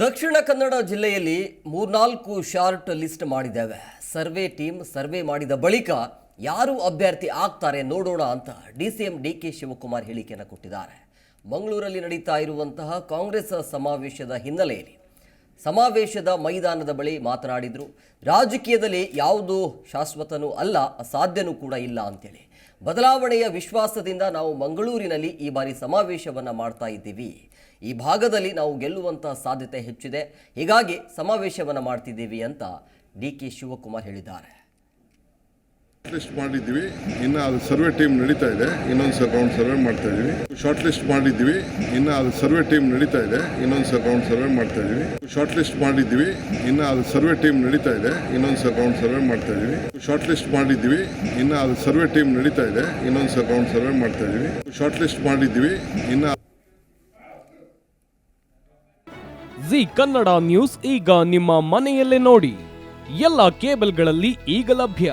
ದಕ್ಷಿಣ ಕನ್ನಡ ಜಿಲ್ಲೆಯಲ್ಲಿ ಮೂರ್ನಾಲ್ಕು short list ಮಾಡಿದ್ದೇವೆ. ಸರ್ವೆ ಟೀಮ್ ಸರ್ವೆ ಮಾಡಿದ ಬಳಿಕ ಯಾರು ಅಭ್ಯರ್ಥಿ ಆಗ್ತಾರೆ ನೋಡೋಣ ಅಂತ D C M D K Shivakumar ಹೇಳಿಕೆಯನ್ನು ಕೊಟ್ಟಿದ್ದಾರೆ. ಮಂಗಳೂರಲ್ಲಿ ನಡೀತಾ ಇರುವಂತಹ ಕಾಂಗ್ರೆಸ್ ಸಮಾವೇಶದ ಹಿನ್ನೆಲೆಯಲ್ಲಿ ಸಮಾವೇಶದ ಮೈದಾನದ ಬಳಿ ಮಾತನಾಡಿದರು. ರಾಜಕೀಯದಲ್ಲಿ ಯಾವುದು ಶಾಶ್ವತನೂ ಅಲ್ಲ, ಅಸಾಧ್ಯನೂ ಕೂಡ ಇಲ್ಲ ಅಂತೇಳಿ. ಬದಲಾವಣೆಯ ವಿಶ್ವಾಸದಿಂದ ನಾವು ಮಂಗಳೂರಿನಲ್ಲಿ ಈ ಬಾರಿ ಸಮಾವೇಶವನ್ನು ಮಾಡ್ತಾ ಇದ್ದೀವಿ. ಈ ಭಾಗದಲ್ಲಿ ನಾವು ಗೆಲ್ಲುವಂಥ ಸಾಧ್ಯತೆ ಹೆಚ್ಚಿದೆ. ಹೀಗಾಗಿ ಸಮಾವೇಶವನ್ನು ಮಾಡ್ತಿದ್ದೀವಿ ಅಂತ ಡಿ ಕೆ ಶಿವಕುಮಾರ್ ಹೇಳಿದ್ದಾರೆ. ಲಿಸ್ಟ್ ಮಾಡಿದ್ದೀವಿ. ಇನ್ನು ಅದು ಸರ್ವೆ ಟೀಮ್ ನಡೀತಾ ಇದೆ. ಇನ್ನೊಂದು ಸರ್ ರೌಂಡ್ ಸರ್ವೆ ಮಾಡ್ತಾ ಇದೀವಿ. ಶಾರ್ಟ್ ಲಿಸ್ಟ್ ಮಾಡಿದ್ದೀವಿ. ಇನ್ನು ಅದು ಸರ್ವೆ ಟೀಮ್ ನಡೀತಾ ಇದೆ. ಇನ್ನೊಂದು ಸರ್ ರೌಂಡ್ ಸರ್ವೆ ಮಾಡ್ತಾ ಇದೀವಿ. ಶಾರ್ಟ್ ಲಿಸ್ಟ್ ಮಾಡಿದ್ದೀವಿ. ಇನ್ನು ಅದು ಸರ್ವೆ ಟೀಮ್ ನಡೀತಾ ಇದೆ. ಇನ್ನೊಂದು ಸರ್ ರೌಂಡ್ ಸರ್ವೆ ಮಾಡ್ತಾ ಇದೀವಿ. ಶಾರ್ಟ್ ಲಿಸ್ಟ್ ಮಾಡಿದ್ದೀವಿ. ಇನ್ನು ಅದು ಸರ್ವೆ ಟೀಮ್ ನಡೀತಾ ಇದೆ. ಇನ್ನೊಂದು ಸರ್ ರೌಂಡ್ ಸರ್ವೆ ಮಾಡ್ತಾ ಇದೀವಿ. ಶಾರ್ಟ್ ಲಿಸ್ಟ್ ಮಾಡಿದ್ವಿ ಇನ್ನು ಜಿ ಕನ್ನಡ ನ್ಯೂಸ್ ಈಗ ನಿಮ್ಮ ಮನೆಯಲ್ಲೇ ನೋಡಿ. ಎಲ್ಲ ಕೇಬಲ್ಗಳಲ್ಲಿ ಈಗ ಲಭ್ಯ.